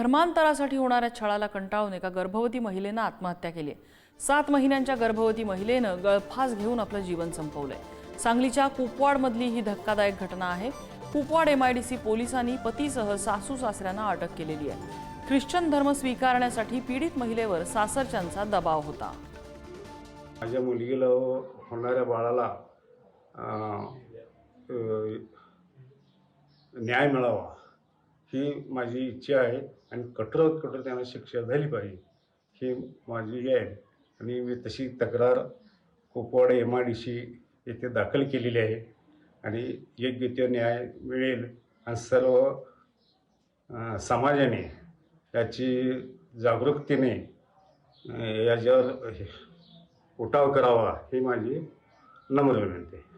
धर्मांतरासाठी होणाऱ्या छळाला कंटाळून एका गर्भवती महिलेनं आत्महत्या केली आहे. सात महिन्यांच्या गर्भवती महिलेनं गळफास घेऊन आपलं जीवन संपवलंय. सांगलीच्या कुपवाडमधली ही धक्कादायक घटना आहे. कुपवाड एम आयडीसी पोलिसांनी पतीसह सासू सासऱ्यांना अटक केलेली आहे. ख्रिश्चन धर्म स्वीकारण्यासाठी पीडित महिलेवर सासरच्यांचा दबाव होता. माझ्या मुलगीला होणाऱ्या बाळाला न्याय मिळावा. ही माझी इच्छा आहे आणि कठोरात कठोर त्यांना शिक्षा झाली पाहिजे. ही माझी हे आहे. आणि मी तशी तक्रार Kupwad M I D C येथे दाखल केलेली आहे. आणि योग्य ते न्याय मिळेल आणि सर्व समाजाने याची जागरूकतेने याच्यावर हे- उठाव करावा ही माझी नम्र विनंती आहे.